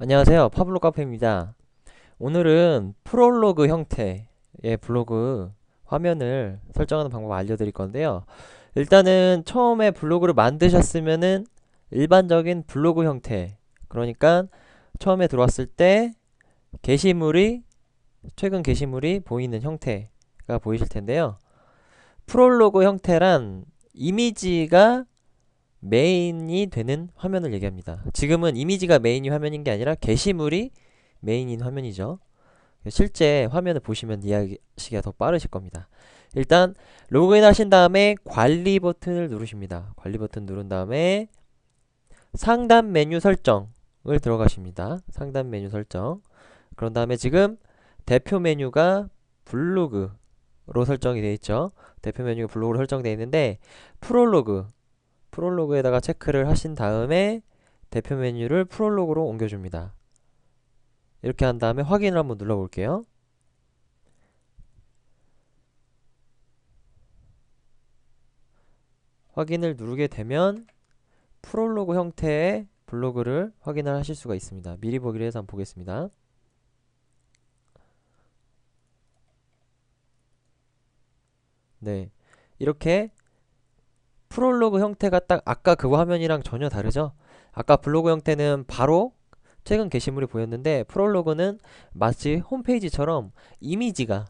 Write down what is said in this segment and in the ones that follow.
안녕하세요. 파블로 카페입니다. 오늘은 프롤로그 형태의 블로그 화면을 설정하는 방법 알려드릴 건데요. 일단은 처음에 블로그를 만드셨으면은 일반적인 블로그 형태 그러니까 처음에 들어왔을 때 게시물이 최근 게시물이 보이는 형태가 보이실 텐데요. 프롤로그 형태란 이미지가 메인이 되는 화면을 얘기합니다. 지금은 이미지가 메인이 화면인 게 아니라 게시물이 메인인 화면이죠. 실제 화면을 보시면 이해하시기가 더 빠르실 겁니다. 일단 로그인 하신 다음에 관리 버튼을 누르십니다. 관리 버튼 누른 다음에 상단 메뉴 설정을 들어가십니다. 상단 메뉴 설정. 그런 다음에 지금 대표 메뉴가 블로그로 설정이 되어 있죠. 대표 메뉴가 블로그로 설정되어 있는데 프롤로그 프롤로그에다가 체크를 하신 다음에 대표 메뉴를 프롤로그로 옮겨줍니다. 이렇게 한 다음에 확인을 한번 눌러볼게요. 확인을 누르게 되면 프롤로그 형태의 블로그를 확인을 하실 수가 있습니다. 미리 보기를 해서 한번 보겠습니다. 네. 이렇게 프롤로그 형태가 딱 아까 그 화면이랑 전혀 다르죠? 아까 블로그 형태는 바로 최근 게시물이 보였는데 프롤로그는 마치 홈페이지처럼 이미지가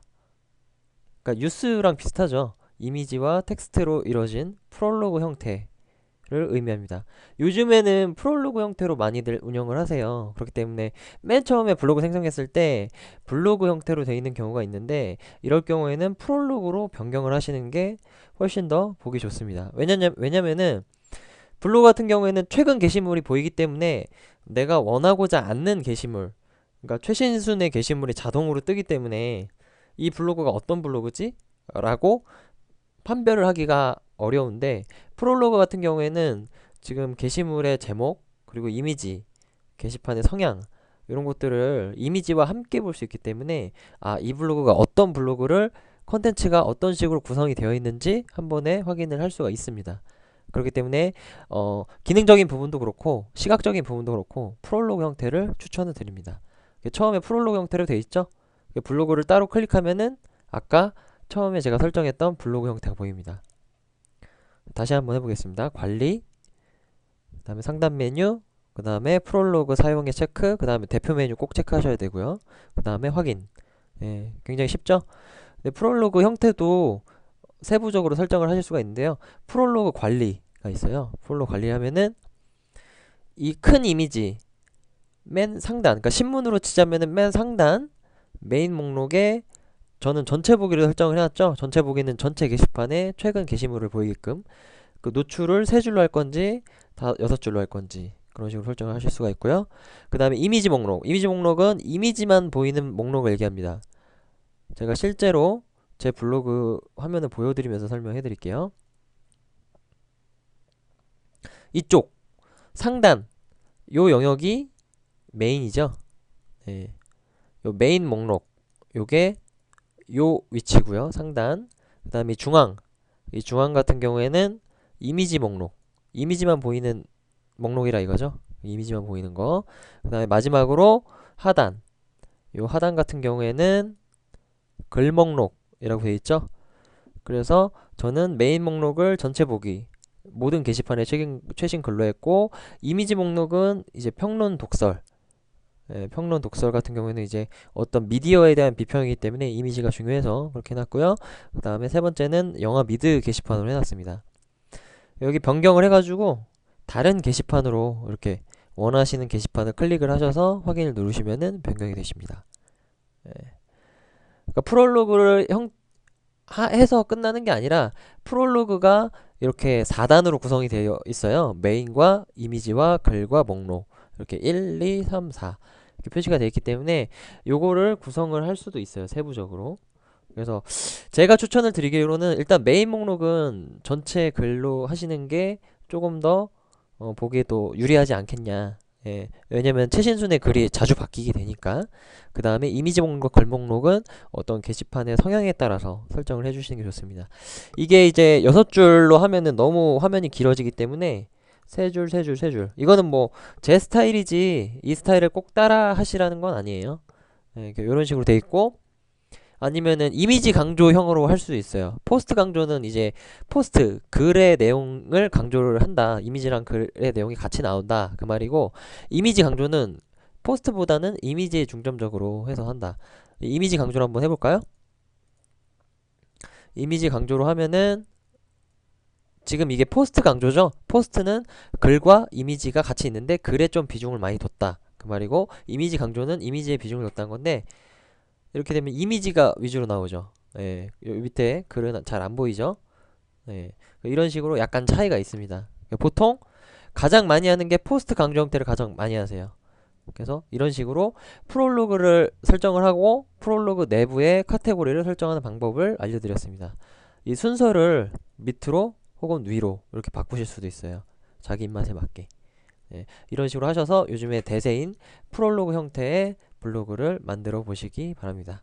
그러니까 뉴스랑 비슷하죠. 이미지와 텍스트로 이루어진 프롤로그 형태 를 의미합니다. 요즘에는 프롤로그 형태로 많이들 운영을 하세요. 그렇기 때문에 맨 처음에 블로그 생성했을 때 블로그 형태로 되어 있는 경우가 있는데 이럴 경우에는 프롤로그로 변경을 하시는 게 훨씬 더 보기 좋습니다. 왜냐냐, 왜냐면은 블로그 같은 경우에는 최근 게시물이 보이기 때문에 내가 원하고자 않는 게시물 그러니까 최신 순의 게시물이 자동으로 뜨기 때문에 이 블로그가 어떤 블로그지? 라고 판별을 하기가 어려운데 프롤로그 같은 경우에는 지금 게시물의 제목 그리고 이미지 게시판의 성향 이런 것들을 이미지와 함께 볼 수 있기 때문에 아 이 블로그가 어떤 블로그를 컨텐츠가 어떤 식으로 구성이 되어 있는지 한 번에 확인을 할 수가 있습니다. 그렇기 때문에 어, 기능적인 부분도 그렇고 시각적인 부분도 그렇고 프롤로그 형태를 추천을 드립니다. 처음에 프롤로그 형태로 되어 있죠? 블로그를 따로 클릭하면은 아까 처음에 제가 설정했던 블로그 형태가 보입니다. 다시 한번 해보겠습니다. 관리, 그 다음에 상단 메뉴, 그 다음에 프롤로그 사용의 체크, 그 다음에 대표 메뉴 꼭 체크하셔야 되고요. 그 다음에 확인. 예, 굉장히 쉽죠? 네, 프롤로그 형태도 세부적으로 설정을 하실 수가 있는데요. 프롤로그 관리가 있어요. 프롤로그 관리하면은 이 큰 이미지 맨 상단, 그러니까 신문으로 치자면은 맨 상단 메인 목록에 저는 전체 보기를 설정을 해놨죠. 전체 보기는 전체 게시판에 최근 게시물을 보이게끔 그 노출을 세 줄로 할 건지 다 여섯 줄로 할 건지 그런 식으로 설정을 하실 수가 있고요. 그 다음에 이미지 목록. 이미지 목록은 이미지만 보이는 목록을 얘기합니다. 제가 실제로 제 블로그 화면을 보여드리면서 설명해 드릴게요. 이쪽 상단 요 영역이 메인이죠. 네. 요 메인 목록 요게 요 위치고요. 상단 그 다음에 중앙 이 중앙 같은 경우에는 이미지 목록 이미지만 보이는 목록이라 이거죠. 이미지만 보이는 거. 그 다음에 마지막으로 하단 요 하단 같은 경우에는 글 목록이라고 되어 있죠. 그래서 저는 메인 목록을 전체 보기 모든 게시판에 최신, 최신 글로 했고 이미지 목록은 이제 평론 독설 예, 평론 독설 같은 경우에는 이제 어떤 미디어에 대한 비평이기 때문에 이미지가 중요해서 그렇게 해놨고요. 그 다음에 세 번째는 영화 미드 게시판으로 해놨습니다. 여기 변경을 해가지고 다른 게시판으로 이렇게 원하시는 게시판을 클릭을 하셔서 확인을 누르시면은 변경이 되십니다. 예. 그러니까 프롤로그를 형, 하, 해서 끝나는 게 아니라 프롤로그가 이렇게 4단으로 구성이 되어 있어요. 메인과 이미지와 글과 목록 이렇게 1, 2, 3, 4 이렇게 표시가 되어 있기 때문에 요거를 구성을 할 수도 있어요. 세부적으로. 그래서 제가 추천을 드리기로는 일단 메인 목록은 전체 글로 하시는 게 조금 더 어, 보기에도 유리하지 않겠냐 예, 왜냐면 최신순의 글이 자주 바뀌게 되니까 그 다음에 이미지 목록 글 목록은 어떤 게시판의 성향에 따라서 설정을 해주시는 게 좋습니다 이게 이제 여섯 줄로 하면은 너무 화면이 길어지기 때문에 세 줄, 세 줄, 세 줄. 이거는 뭐 제 스타일이지 이 스타일을 꼭 따라 하시라는 건 아니에요. 네, 이런 식으로 돼 있고 아니면은 이미지 강조형으로 할 수도 있어요. 포스트 강조는 이제 포스트 글의 내용을 강조를 한다. 이미지랑 글의 내용이 같이 나온다. 그 말이고 이미지 강조는 포스트보다는 이미지에 중점적으로 해서 한다. 이미지 강조를 한번 해볼까요? 이미지 강조로 하면은 지금 이게 포스트 강조죠? 포스트는 글과 이미지가 같이 있는데 글에 좀 비중을 많이 뒀다. 그 말이고 이미지 강조는 이미지에 비중을 뒀다는 건데 이렇게 되면 이미지가 위주로 나오죠. 예, 요 밑에 글은 잘 안 보이죠? 예, 이런 식으로 약간 차이가 있습니다. 보통 가장 많이 하는 게 포스트 강조 형태를 가장 많이 하세요. 그래서 이런 식으로 프롤로그를 설정을 하고 프롤로그 내부에 카테고리를 설정하는 방법을 알려드렸습니다. 이 순서를 밑으로 혹은 위로 이렇게 바꾸실 수도 있어요. 자기 입맛에 맞게. 예, 이런 식으로 하셔서 요즘에 대세인 프롤로그 형태의 블로그를 만들어 보시기 바랍니다.